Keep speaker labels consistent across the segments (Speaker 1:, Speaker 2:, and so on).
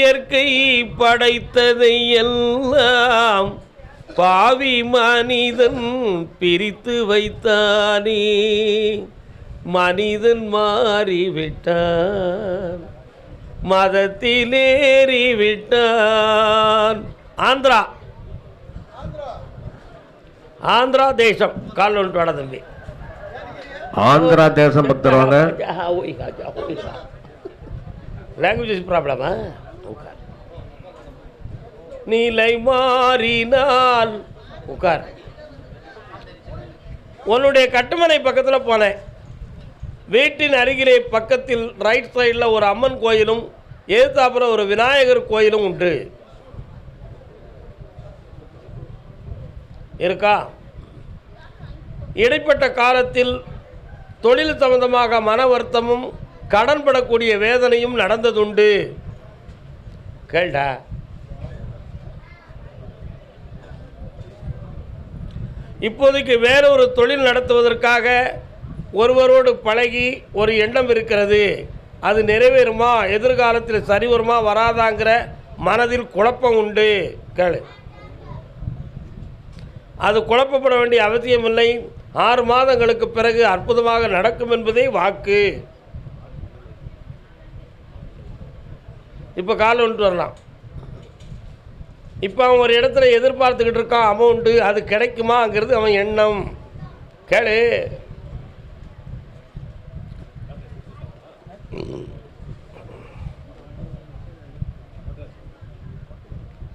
Speaker 1: இயற்கை படைத்ததை எல்லாம் பாவி மனிதன் பிரித்து வைத்தானே. மனிதன் மாறிவிட்டான் மதத்திலேறி விட்டான் ஆந்திரா. ஆந்திரா தேசம் கால் ஒன்று வாடா தம்பி.
Speaker 2: ஆந்திரா தேசம் பக்தர் வாங்க
Speaker 1: லாங்குவேஜ் ப்ராப்ளமா உட்கார். நிலை மாறினால் உட்கார். உன்னுடைய கட்டுமனை பக்கத்தில் போனேன். வீட்டின் அருகிலே பக்கத்தில் ரைட் சைடில் ஒரு அம்மன் கோயிலும் எதிர்த்தாப்புறம் ஒரு விநாயகர் கோயிலும் உண்டு. இருக்கா? இடைப்பட்ட காலத்தில் தொழில் சம்பந்தமாக மன வருத்தமும் கடன் படக்கூடிய வேதனையும் நடந்ததுண்டு. கேள்டா. இப்போதைக்கு வேற ஒரு தொழில் நடத்துவதற்காக ஒருவரோடு பழகி ஒரு எண்ணம் இருக்கிறது. அது நிறைவேறுமா? எதிர்காலத்தில் சரி வருமா? வராதாங்கிற மனதில் குழப்பம் உண்டு. கேளு. அது குழப்பப்பட வேண்டிய அவசியமில்லை. ஆறு மாதங்களுக்கு பிறகு அற்புதமாக நடக்கும் என்பதே வாக்கு. இப்போ கால் வந்துட்டு வரலாம். இப்போ அவன் ஒரு இடத்துல எதிர்பார்த்துக்கிட்டு இருக்கான் அமௌண்ட்டு அது கிடைக்குமாங்கிறது அவன் எண்ணம். கேளு.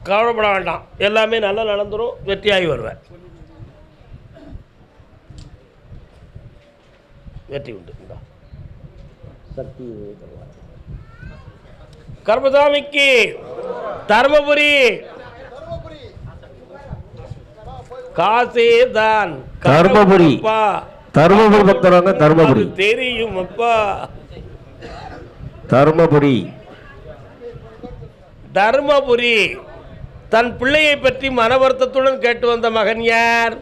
Speaker 1: கவலைப்பட வேண்டாம். எல்லாமே நல்லா நடந்துடும் வெற்றியாகி வருவேன். வெற்றி உண்டு. சக்தி கர்மசாமிக்கு தர்மபுரி. காசே தான்
Speaker 2: தர்மபுரி. தருமபுரி பக்தர் வாங்க தருமபுரி.
Speaker 1: தெரியும் அப்பா
Speaker 2: தருமபுரி.
Speaker 1: தர்மபுரி. தன் பிள்ளையை பற்றி மன வருத்தத்துடன் கேட்டு வந்த மகன் யார்?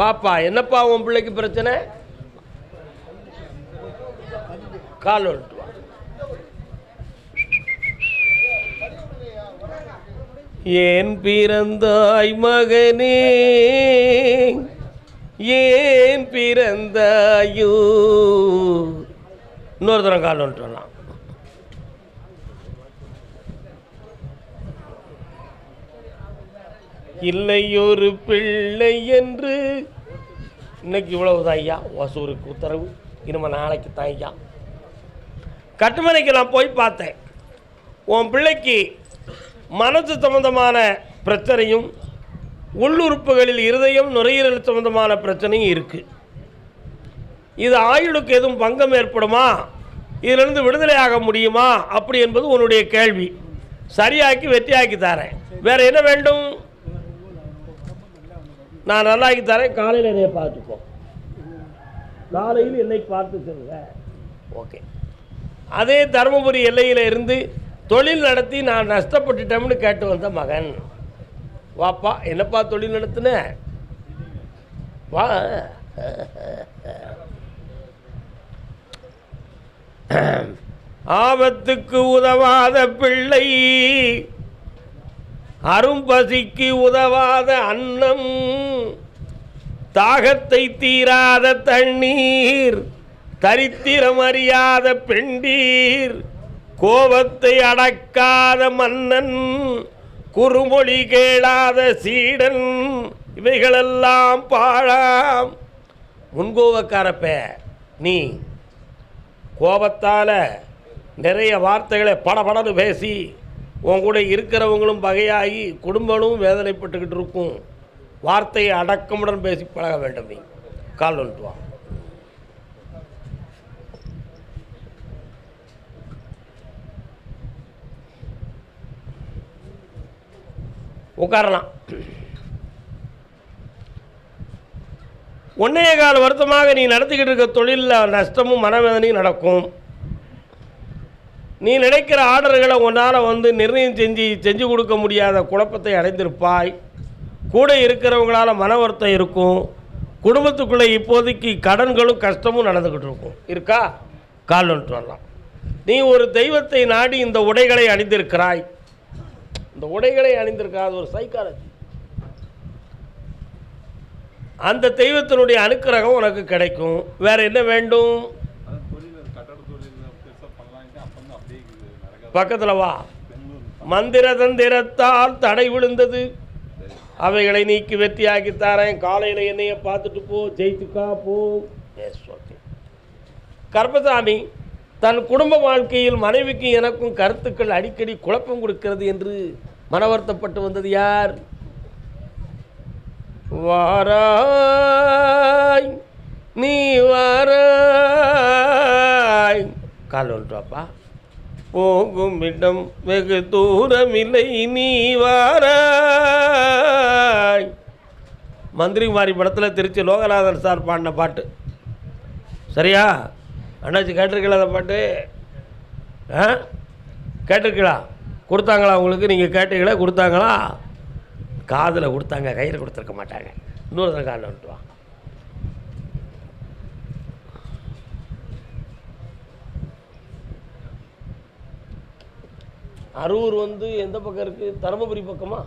Speaker 1: வாப்பா என்னப்பா உன் பிள்ளைக்கு பிரச்சனை? கால் வந்துட்டு வா ஏன் பிறந்தாய் மகனே? ஏன் பிறந்தாயோ? இன்னொரு தரம் கால் வந்துட்டு இல்லை ஒரு பிள்ளை என்று இன்னைக்கு இவ்வளவுதான் ஐயா. ஒசூருக்கு உத்தரவு. இனிமே நாளைக்கு தான் ஐயா. கட்டுமனைக்கு நான் போய் பார்த்தேன். உன் பிள்ளைக்கு மனது சம்பந்தமான பிரச்சனையும் உள்ளுறுப்புகளில் இருதயம் நுரையீரல் சம்பந்தமான பிரச்சனையும் இருக்குது இது ஆயுளுக்கு எதுவும் பங்கம் ஏற்படுமா? இதிலிருந்து விடுதலையாக முடியுமா? அப்படி என்பது உன்னுடைய கேள்வி. சரியாக்கி வெற்றியாக்கி தரேன். வேற என்ன வேண்டும்? நான் நல்லாக்கி தரேன். காலையில் என்னைய பார்த்துக்கோ. காலையில் என்னை பார்த்து சொல்லுங்க ஓகே. அதே தருமபுரி எல்லையில் இருந்து தொழில் நடத்தி நான் நஷ்டப்பட்டுட்டோம்னு கேட்டு வந்த மகன். வாப்பா என்னப்பா தொழில் நடத்துன? வா. ஆபத்துக்கு உதவாத பிள்ளை அரும்பசிக்கு உதவாத அன்னம் தாகத்தை தீராத தண்ணீர் தரித்திரம் அறியாத பெண்டீர் கோபத்தை அடக்காத மன்னன் குறுமொழி கேளாத சீடன் இவைகளெல்லாம் பாழாம். முன்கோபக்காரப்ப நீ கோபத்தால் நிறைய வார்த்தைகளை படபடன்னு பேசி உன் கூட இருக்கிறவங்களும் பகையாகி குடும்பமும் வேதனைப்பட்டுக்கிட்டு இருக்கும். வார்த்தையை அடக்கமுடன் பேசி பழக வேண்டும் நீ. கால் வந்துட்டு உட்காரலாம். ஒன்றைய கால வருத்தமாக நீ நடத்திக்கிட்டு இருக்க தொழிலில் நஷ்டமும் மனவேதனையும் நடக்கும். நீ நினைக்கிற ஆர்டர்களை உன்னால் வந்து நிர்ணயம் செஞ்சு செஞ்சு கொடுக்க முடியாத குழப்பத்தை அடைந்திருப்பாய். கூட இருக்கிறவங்களால மன வருத்தம் இருக்கும். குடும்பத்துக்குள்ளே இப்போதைக்கு கடன்களும் கஷ்டமும் நடந்துக்கிட்டு இருக்கும். இருக்கா? கால் வந்துட்டு வரலாம். நீ ஒரு தெய்வத்தை நாடி இந்த உடைகளை அணிந்திருக்கிறாய். இந்த உடைகளை அணிந்திருக்காது ஒரு சைக்காலஜி அந்த தெய்வத்தினுடைய அனுக்கிரகம் உனக்கு கிடைக்கும். வேற என்ன வேண்டும்? பக்கத்தில் வா. மந்திர தந்திரத்தால் தடை விழுந்தது. அவைகளை நீக்கி வெற்றியாக்கி தாரேன். காலையில் என்னைய பார்த்துட்டு போ. ஜெயித்துக்கா போ. ஓகே கர்பசாமி தன் குடும்ப வாழ்க்கையில் மனைவிக்கு எனக்கும் கருத்துக்கள் அடிக்கடி குழப்பம் கொடுக்கிறது என்று மனவருத்தப்பட்டு வந்தது யார்? வாராய் நீ வாராய். கால் ஒன்றாப்பா போகும் இடம் வெகு தூரமில்லை நீ வாராய். மந்திரிமாரி படத்தில் திருச்சி லோகநாதன் சார் பாடின பாட்டு. சரியா? அண்ணாச்சி கேட்டிருக்கல அந்த பாட்டு? ஆ? கேட்டிருக்கலாம் கொடுத்தாங்களா உங்களுக்கு? நீங்கள் கேட்டீங்களா? கொடுத்தாங்களா? காதில் கொடுத்தாங்க கையில் கொடுத்துருக்க மாட்டாங்க. இன்னொரு தடவை காலில் விட்டுருவா அரூர் வந்து எந்த பக்கம் இருக்குது தருமபுரி பக்கமா?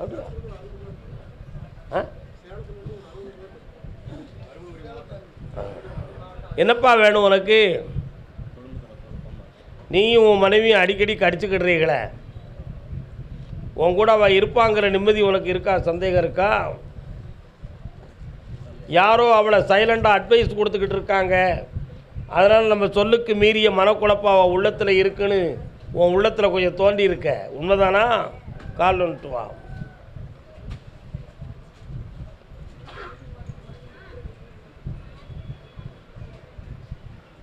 Speaker 1: அப்படியா? ஆ? என்னப்பா வேணும் உனக்கு? நீயும் உன் மனைவியும் அடிக்கடி கடிச்சுக்கிடுறீங்களே? உன் கூட அவள் இருப்பாங்கிற நிம்மதி உனக்கு இருக்கா? சந்தேகம் இருக்கா? யாரோ அவளை சைலண்டாக அட்வைஸ் கொடுத்துக்கிட்டு இருக்காங்க. அதனால் நம்ம சொல்லுக்கு மீறிய மனக்குழப்பம் அவள் உள்ளத்தில் இருக்குன்னு உன் உள்ளத்தில் கொஞ்சம் தோண்டி இருக்க. உண்மைதானா? கால் வந்துட்டு வா.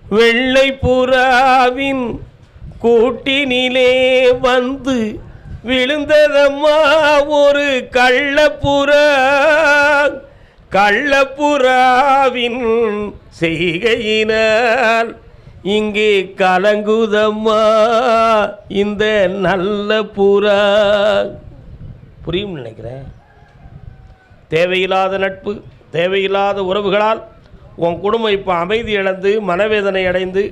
Speaker 1: வெள்ளை புறாவின் கூட்டினிலே வந்து விழுந்ததம்மா ஒரு கள்ளப்புறா. கள்ளப்புறாவின் செய்கையினால் இங்கே கலங்குதம்மா இந்த நல்ல புறா. புரியும் நினைக்கிறேன். தேவையில்லாத நட்பு தேவையில்லாத உறவுகளால் உன் குடும்பம் இப்போ அமைதி இழந்து மனவேதனை அடைந்து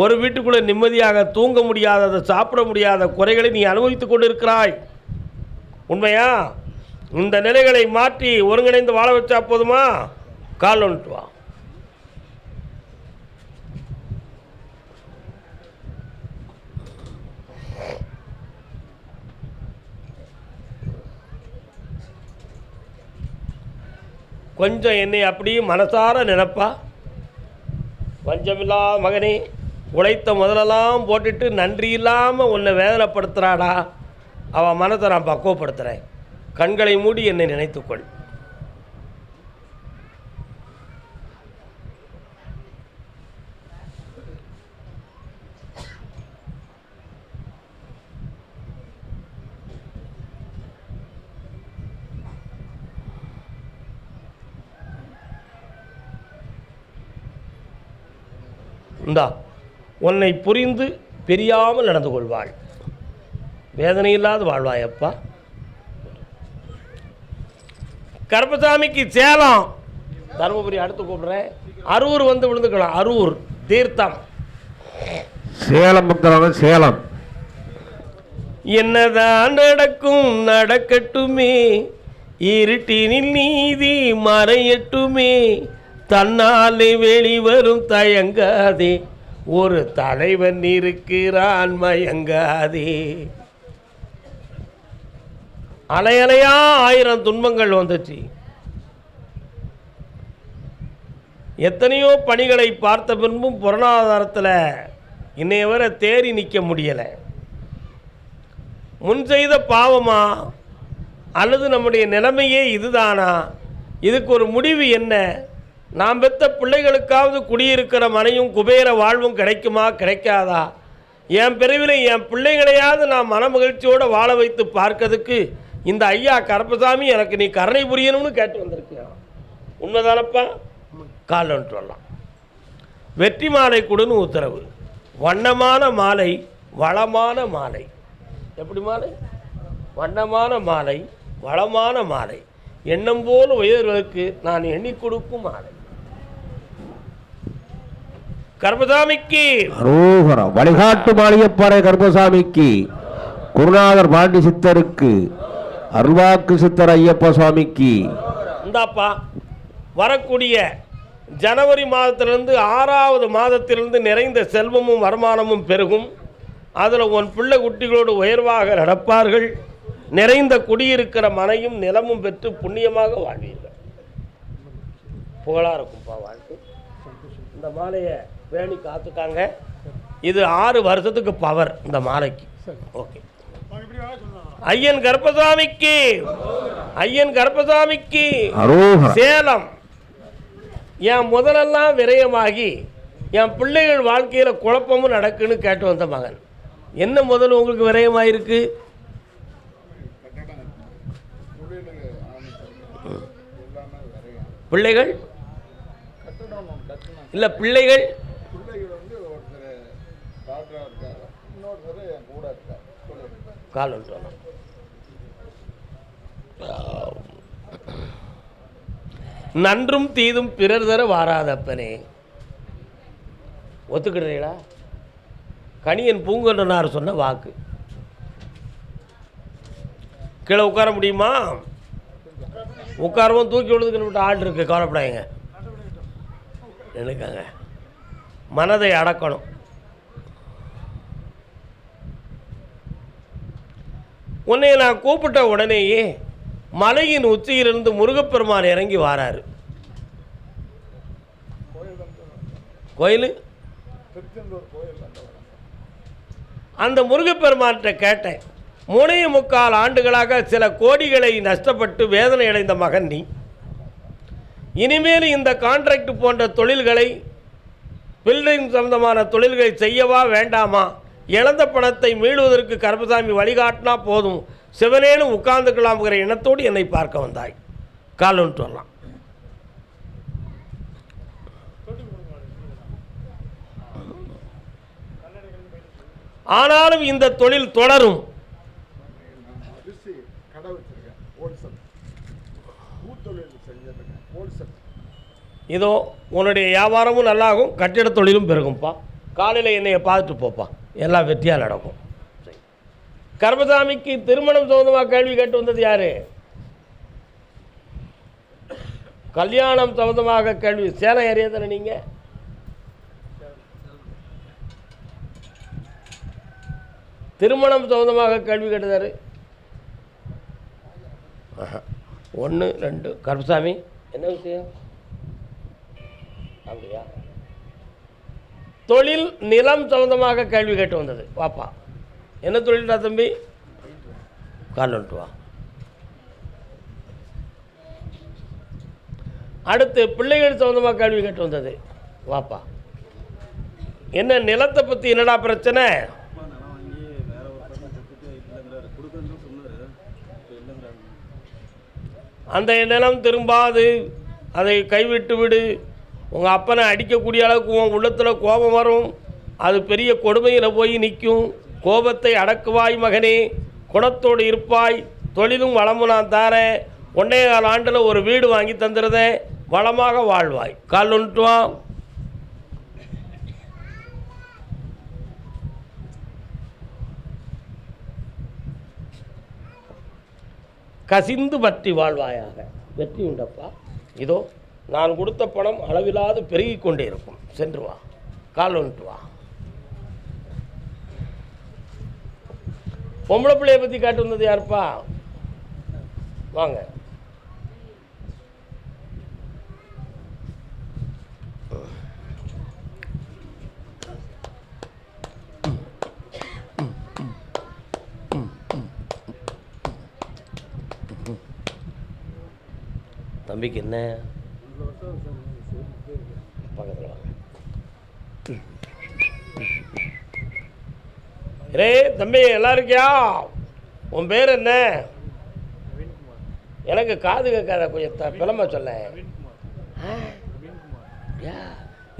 Speaker 1: ஒரு வீட்டுக்குள்ளே நிம்மதியாக தூங்க முடியாததை சாப்பிட முடியாத குறைகளை நீ அனுபவித்துக் கொண்டிருக்கிறாய். உண்மையா? இந்த நிலைகளை மாற்றி ஒருங்கிணைந்து வாழ வச்சா போதுமா? கால் வந்துட்டு வா. கொஞ்சம் என்னை அப்படியே மனசார நினப்பா. பஞ்சமில்லா மகனே. உழைத்த முதலெல்லாம் போட்டுட்டு நன்றி இல்லாமல் உன்னை வேதனைப்படுத்துகிறாடா அவன் மனத்தை நான் பக்குவப்படுத்துகிறேன் கண்களை மூடி என்னை நினைத்துக்கொள். இந்தா. உன்னை புரிந்து பிரியாமல் நடந்து கொள்வாள். வேதனை இல்லாத வாழ்வாய் அப்பா கருப்பசாமிக்கு சேலம். தருமபுரி அடுத்து கூப்பிடுறேன். அரூர் வந்து விழுந்துக்கலாம். அரூர் தீர்த்தம்.
Speaker 2: சேலம் பக்தராங்க சேலம்.
Speaker 1: என்னதான் நடக்கும் நடக்கட்டுமே. இருட்டினில் நீதி மறையட்டுமே. தன்னாலே வெளிவரும் தயங்காதே. ஒரு தலைவன் இருக்கிறான் மயங்காதே. அலையலையா ஆயிரம் துன்பங்கள் வந்துச்சு. எத்தனையோ பணிகளை பார்த்த பின்பும் பொருளாதாரத்தில் இன்னைய வரை தேறி நிற்க முடியலை. முன் செய்த பாவமா? அல்லது நம்முடைய நிலைமையே இதுதானா? இதுக்கு ஒரு முடிவு என்ன? நாம் பெத்த பிள்ளைகளுக்காவது குடியிருக்கிற மனையும் குபேர வாழ்வும் கிடைக்குமா? கிடைக்காதா? என் பிரிவில் என் பிள்ளைகளையாவது நான் மனமகிழ்ச்சியோடு வாழ வைத்து பார்க்கறதுக்கு இந்த ஐயா கருப்பசாமி எனக்கு நீ கருணை புரியணும்னு கேட்டு வந்திருக்கியா? உண்மைதானப்பா? கால் வந்துட்டு வரலாம். வெற்றி மாலை கொடுன்னு உத்தரவு. வண்ணமான மாலை வளமான மாலை. எப்படி மாலை? வண்ணமான மாலை வளமான மாலை. எண்ணம் போல் உயர்வதற்கு நான் எண்ணி கொடுக்கும் மாலை. கர்மசாமிக்கு.
Speaker 2: அரோகரம் வழிகாட்டு மாளிகைப்பாறை கருப்பசாமிக்கு குருநாதர் பாண்டி சித்தருக்கு அருள்வாக்கு சித்தர் ஐயப்ப சுவாமிக்கு.
Speaker 1: இந்தாப்பா வரக்கூடிய ஜனவரி மாதத்திலிருந்து ஆறாவது மாதத்திலிருந்து நிறைந்த செல்வமும் வருமானமும் பெருகும். அதில் உன் பிள்ளை குட்டிகளோடு உயர்வாக நடப்பார்கள். நிறைந்த குடியிருக்கிற மனையும் நிலமும் பெற்று புண்ணியமாக வாழ்வீர்கள். புகழாக இருக்கும்ப்பா வாழ்க்கை இந்த மாலையை பேணி காத்துக்காங்க இது ஆறு வருஷத்துக்கு பவர் இந்த மாலைக்கு. ஓகே ஐயன் கருப்பசாமிக்கு. ஐயன் கருப்பசாமிக்கு. சேலம். என் முதலெல்லாம் விரயமாகி என் பிள்ளைகள் வாழ்க்கையில் குழப்பமும் நடக்குன்னு கேட்டு வந்த மகன். என்ன முதல் உங்களுக்கு விரயமாயிருக்கு? பிள்ளைகள்? இல்லை பிள்ளைகள்? கால் வந்துட்டோம் நன்றும் தீதும் பிறர் தர வாராதப்பனே. ஒத்துக்கிடுறீங்களா? கணியன் பூங்கொன்றனார் சொன்ன வாக்கு. கீழே உட்கார முடியுமா? உட்காரவும் தூக்கி விடுறதுக்கு ஆள் இருக்கு கவலைப்படாதீங்க. நினைக்காங்க மனதை அடக்கணும். உன்னை நான் கூப்பிட்ட உடனேயே மலையின் உச்சியிலிருந்து முருகப்பெருமான் இறங்கி வாராரு. கோயில்?
Speaker 3: அந்த
Speaker 1: முருகப்பெருமான்கிட்ட கேட்டேன் மூணே முக்கால் ஆண்டுகளாக சில கோடிகளை நஷ்டப்பட்டு வேதனை அடைந்த மகன் நீ. இனிமேல் இந்த கான்ட்ராக்ட் போன்ற தொழில்களை பில்டிங் சம்பந்தமான தொழில்களை செய்யவா வேண்டாமா? இழந்த பணத்தை மீளுவதற்கு கருப்பசாமி வழிகாட்டினா போதும். சிவனேனும் உட்கார்ந்துக்கலாம்ங்கிற எண்ணத்தோடு என்னை பார்க்க வந்தாய். காலன்ட்டு வரலாம். ஆனாலும் இந்த தொழில் தொடரும். இதோ உன்னுடைய வியாபாரமும் நல்லாகும் கட்டிட தொழிலும் பெருகும்ப்பா காலையில் என்னைய பார்த்துட்டு போப்பா. எல்லாம் வெற்றியாக நடக்கும். சரி. கர்மசாமிக்கு திருமணம் சம்பந்தமாக கேள்வி கேட்டு வந்தது யார்? கல்யாணம் சம்பந்தமாக கேள்வி. சேலம் ஏரியா தானே நீங்கள் திருமணம் சம்பந்தமாக கேள்வி கேட்டதாரு? ஒன்று ரெண்டு. கருப்பசாமி என்ன விஷயம்? அப்படியா? தொழில் நிலம் சம்மந்தமாக கேள்வி கேட்டு வந்தது. வாப்பா. என்ன தொழில்டா தம்பி? கால் வா. அடுத்து பிள்ளைகள் சம்மந்தமாக கேள்வி கேட்டு வந்தது. வாப்பா. என்ன நிலத்தை பற்றி என்னடா பிரச்சனை? அந்த நிலம் திரும்பாது. அதை கைவிட்டு விடு. உங்கள் அப்பனை அடிக்கக்கூடிய அளவுக்கு உன் உள்ளத்தில் கோபம் வரும். அது பெரிய கொடுமையில் போய் நிற்கும். கோபத்தை அடக்குவாய் மகனே. குணத்தோடு இருப்பாய். தொழிலும் வளமும் நான் தாரேன். ஒன்னே கால ஆண்டில் ஒரு வீடு வாங்கி தந்துருந்தேன் வளமாக வாழ்வாய். கால் ஒன்றுட்டு கசிந்து பற்றி வாழ்வாயாக. வெற்றி உண்டப்பா. இதோ. நான் கொடுத்த பணம் அளவில்லாது பெருகி கொண்டே இருக்கும். சென்று வா. கால் வந்துட்டு வா. பொம்பளை பிள்ளைய பற்றி காட்டு வந்தது யாருப்பா? வாங்க. தம்பிக்கு என்ன? பக்கத்தில் வாங்க ரே தம்பி நல்லா இருக்கியா? உன் பேர் என்ன? எனக்கு காது கேட்காத கொஞ்சம் பிளம்ப சொல்ல.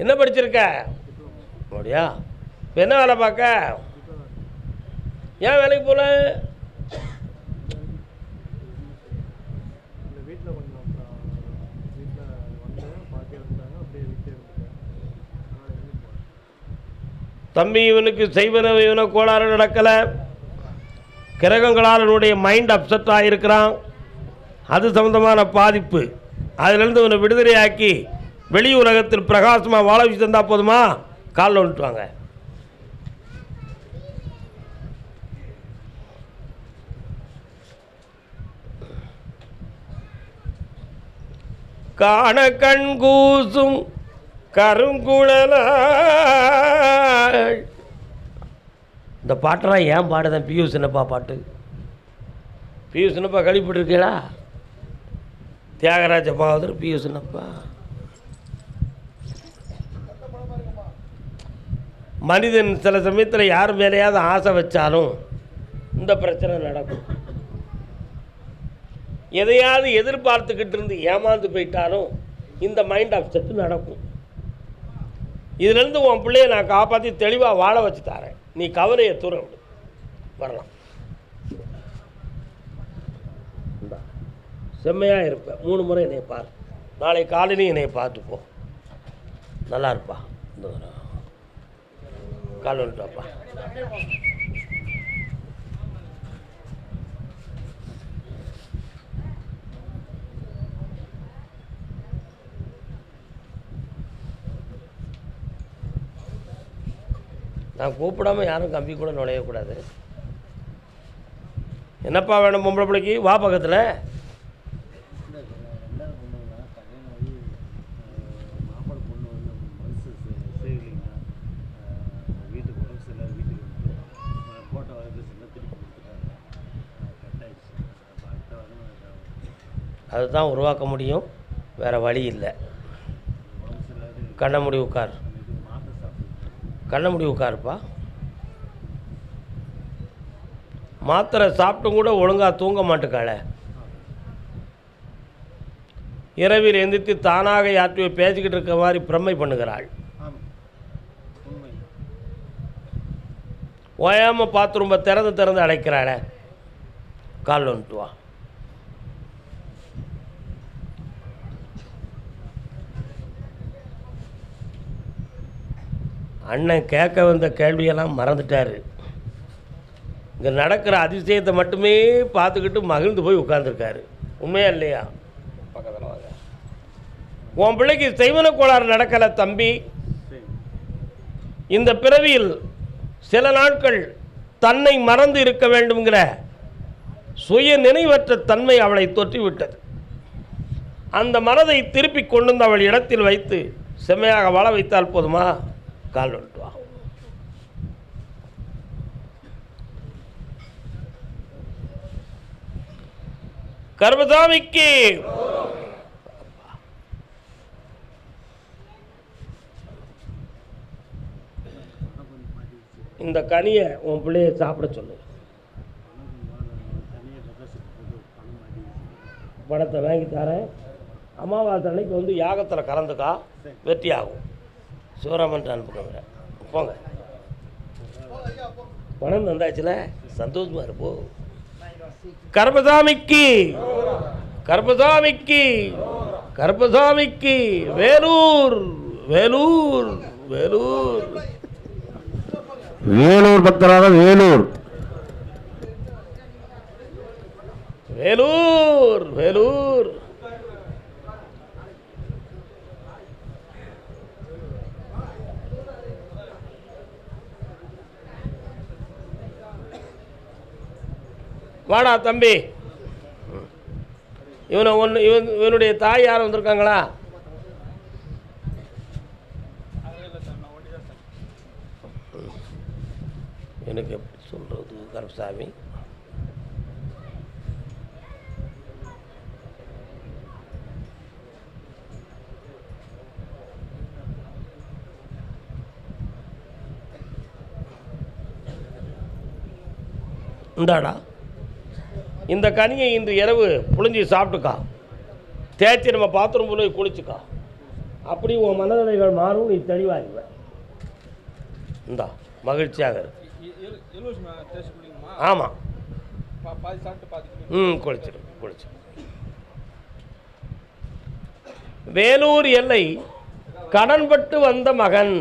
Speaker 1: என்ன படிச்சிருக்க? அப்படியா? இப்போ என்ன வேலை பார்க்க? ஏன் வேலைக்கு போகல
Speaker 4: இந்த வீட்டில் கொஞ்சம் அப்புறம் வீட்டில் வந்தேன் பாட்டி வந்துட்டாங்க அப்படியே வீட்டில் இருந்துட்டேன் அதனால் எங்கேயும் போகல
Speaker 1: தம்பி இவனுக்கு செய்வன இவனை கோளாறு நடக்கலை. கிரகங்களால் இவனுடைய மைண்ட் அப்செட் ஆகியிருக்கிறான் அது சம்மந்தமான பாதிப்பு. அதிலிருந்து இவனை விடுதலையாக்கி வெளி உலகத்தில் பிரகாசமாக வாழ வச்சு தந்தால் போதுமா? காலில் விட்டுவாங்க காண கண் கூசும். கருங்குழல இந்த பாட்டெல்லாம் ஏன் பாடுதான் பியூ சின்னப்பா பாட்டு. பியூ சின்னப்பா கழிப்பிட்டுருக்கீங்களா தியாகராஜ பாகவதர் பியூ சின்னப்பா. மனிதன் சில சமயத்தில் யார் மேலேயாவது ஆசை வச்சாலும் இந்த பிரச்சனை நடக்கும். எதையாவது எதிர்பார்த்துக்கிட்டு இருந்து ஏமாந்து போயிட்டாலும் இந்த மைண்ட் அப்செட் நடக்கும். இதுலேருந்து உன் பிள்ளைய நான் காப்பாற்றி தெளிவாக வாழ வச்சு தரேன். நீ கவலையை தூர விடு. வரலாம். செம்மையாக இருப்பேன் மூணு முறை என்னை பார். நாளை காலையிலையும் என்னை பார்த்துப்போம் நல்லா இருப்பா. இந்த கால் வந்துட்டாப்பா நான் கூப்பிடாம யாரும் கம்பி கூட நுழையக்கூடாது. என்னப்பா வேணும் பொம்பளை பிள்ளைக்கு? வா பக்கத்தில்.
Speaker 5: பொண்ணு வந்து வீட்டுக்கு
Speaker 1: அதுதான் உருவாக்க முடியும். வேறு வழி இல்லை. கண்ண முடி உட்கார். கண்ண முடி உட்காருப்பா. மாத்திரை சாப்பிட்டும் கூட ஒழுங்காக தூங்க மாட்டுக்காளே. இரவில் எந்திரித்து தானாக யார்ட்டையோ பேசிக்கிட்டு இருக்க மாதிரி பிரமை பண்ணுகிறாள். ஓயாமல் பாத்ரூமை திறந்து திறந்து அடைக்கிறாளே. கால் வந்துட்டு வா. அண்ணன் கேட்க வந்த கேள்வியெல்லாம் மறந்துட்டார். இங்கே நடக்கிற அதிசயத்தை மட்டுமே பார்த்துக்கிட்டு மகிழ்ந்து போய் உட்காந்துருக்காரு உண்மையா இல்லையா? பக்கத்தில் உன் பிள்ளைக்கு செய்வன கோளாறு நடக்கலை தம்பி. இந்த பிறவியில் சில நாட்கள் தன்னை மறந்து இருக்க வேண்டும்ங்கிற சுய நினைவற்ற தன்மை அவளை தொற்றிவிட்டது. அந்த மனதை திருப்பி கொண்டு வந்து அவள் இடத்தில் வைத்து செம்மையாக வாழ வைத்தால் போதுமா? கால் வந்துட்டு வா. கர்மசாமிக்கு. இந்த கனியை உன் பிள்ளைய சாப்பிட சொல்லு.
Speaker 5: படத்தை
Speaker 1: பணத்தை வாங்கி தரேன். அமாவாசை அன்னைக்கு வந்து யாகத்தில் கலந்துக்கா. வெற்றி ஆகும் சிவராமன் அனுப்புங்க போங்க. பணம் வந்தாச்சுல சந்தோஷமா இருப்போ. கர்பசாமிக்கு கர்பசாமிக்கு கர்பசாமிக்கு வேலூர் வேலூர் வேலூர்.
Speaker 2: வேலூர் பக்தராக வேலூர்.
Speaker 1: வேலூர் வேலூர். வாடா தம்பி. இவனை ஒன்று இவன் இவனுடைய தாய் யாரும் வந்திருக்காங்களா? எனக்கு எப்படி சொல்கிறது கருப்பசாமி? இந்தாடா. இந்த கனியை இன்று இரவு புழிஞ்சி சாப்பிட்டுக்கா. தேய்ச்சி நம்ம பாத்ரூம் போய் குளிச்சுக்கா. அப்படி உன் மனநிலைகள் மாறும் நீ தெளிவாகிடுவ இந்தா மகிழ்ச்சியாக இருக்கு ஆமாம் ம் குளிச்சிரு குளிச்சிரு. வேலூர் எல்லை கடன்பட்டு வந்த மகன்.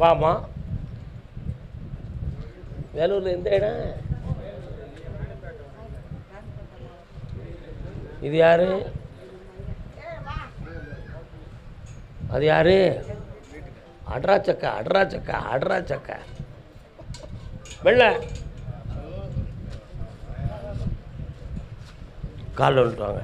Speaker 1: வாமா. வேலூரில் எந்த இடம்? இது யார்? அது யார்? அட்ரா சக்கா அட்ரா சக்கா அட்ரா சக்கா. வெள்ள. கால் வந்துட்டு வாங்க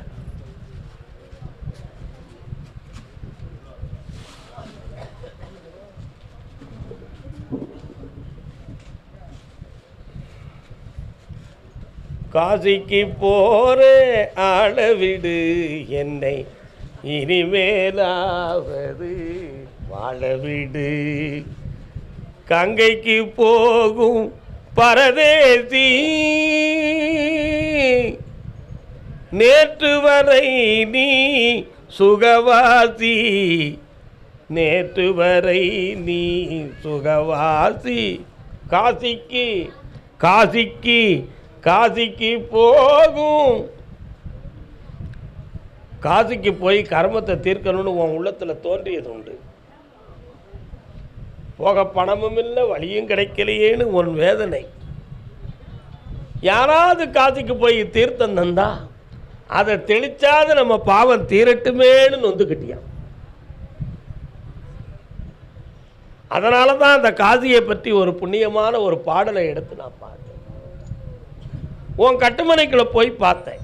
Speaker 1: காசிக்கு போற ஆளவிடு என்னை இனிமேலாவது வாழவிடு. கங்கைக்கு போகும் பரதேசி நேற்று வரை நீ சுகவாசி நேற்று வரை நீ சுகவாசி. காசிக்கு காசிக்கு காசிக்கு போகும். காசிக்கு போய் கர்மத்தை தீர்க்கணும்னு உன் உள்ளத்தில் தோன்றியது உண்டு. போக பணமும் இல்லை வழியும் கிடைக்கலையேன்னு உன் வேதனை. யாராவது காசிக்கு போய் தீர்த்தம் தந்தா அதை தெளிச்சாது நம்ம பாவம் தீரட்டுமேன்னு நொந்துக்கிட்டியான் அதனால தான் அந்த காசியை பற்றி ஒரு புண்ணியமான ஒரு பாடலை எடுத்து நான் பார்த்தேன் உன் கட்டுமனைக்குள்ளே போய் பார்த்தேன்.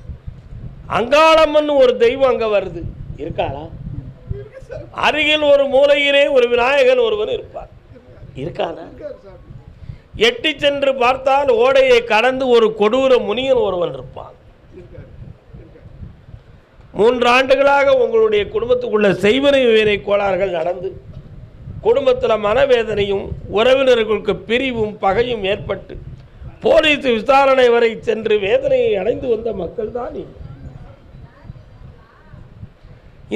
Speaker 1: அங்காளம்மன் ஒரு தெய்வம் அங்கே வருது. இருக்காளா? அருகில் ஒரு மூலையிலே ஒரு விநாயகன் ஒருவன் இருப்பார் இருக்கானா? எட்டி சென்று பார்த்தால் ஓடையை கடந்து ஒரு கொடூர முனியன் ஒருவன் இருப்பான். மூன்று ஆண்டுகளாக உங்களுடைய குடும்பத்துக்குள்ள செய்வனை வேலை கோளாறுகள் நடந்து குடும்பத்தில் மனவேதனையும் உறவினர்களுக்கு பிரிவும் பகையும் ஏற்பட்டு போலீஸ் விசாரணை வரை சென்று வேதனையை அடைந்து வந்த மக்கள் தான்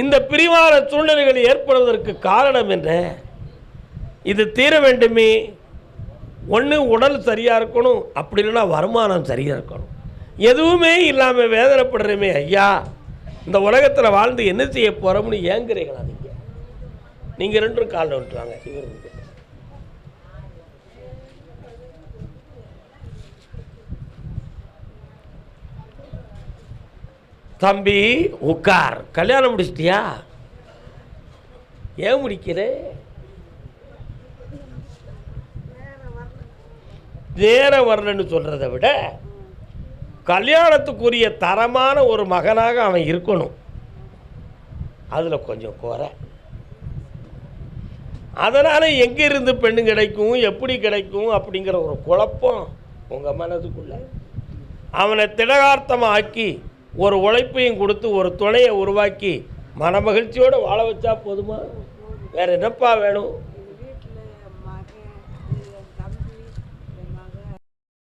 Speaker 1: இந்த பிரிவான சூழ்நிலைகள் ஏற்படுவதற்கு காரணம் என்ன? இது தீர வேண்டுமே. ஒன்று உடல் சரியாக இருக்கணும் அப்படி இல்லைன்னா வருமானம் சரியாக இருக்கணும். எதுவுமே இல்லாமல் வேதனைப்படுறமே ஐயா. இந்த உலகத்தில் வாழ்ந்து என்ன செய்ய போகிறோம்னு ஏங்குறீங்களா நீங்கள் நீங்கள் ரெண்டும் காலில் விட்டுருவாங்க இவர் ரெண்டு. தம்பி உட்கார் கல்யாணம் முடிச்சிட்டியா? ஏன் முடிக்கிற? நேரம் வரலன்னு சொல்கிறத விட கல்யாணத்துக்குரிய தரமான ஒரு மகனாக அவன் இருக்கணும். அதில் கொஞ்சம் குறை. அதனால் எங்கேருந்து பெண்ணு கிடைக்கும் எப்படி கிடைக்கும் அப்படிங்கிற ஒரு குழப்பம் உங்கள் மனதுக்குள்ள. அவனை திடகார்த்தமாக ஆக்கி ஒரு உழைப்பையும் கொடுத்து ஒரு துணையை உருவாக்கி மனமகிழ்ச்சியோடு வாழ வச்சா போதுமா? வேறு என்னப்பா வேணும்?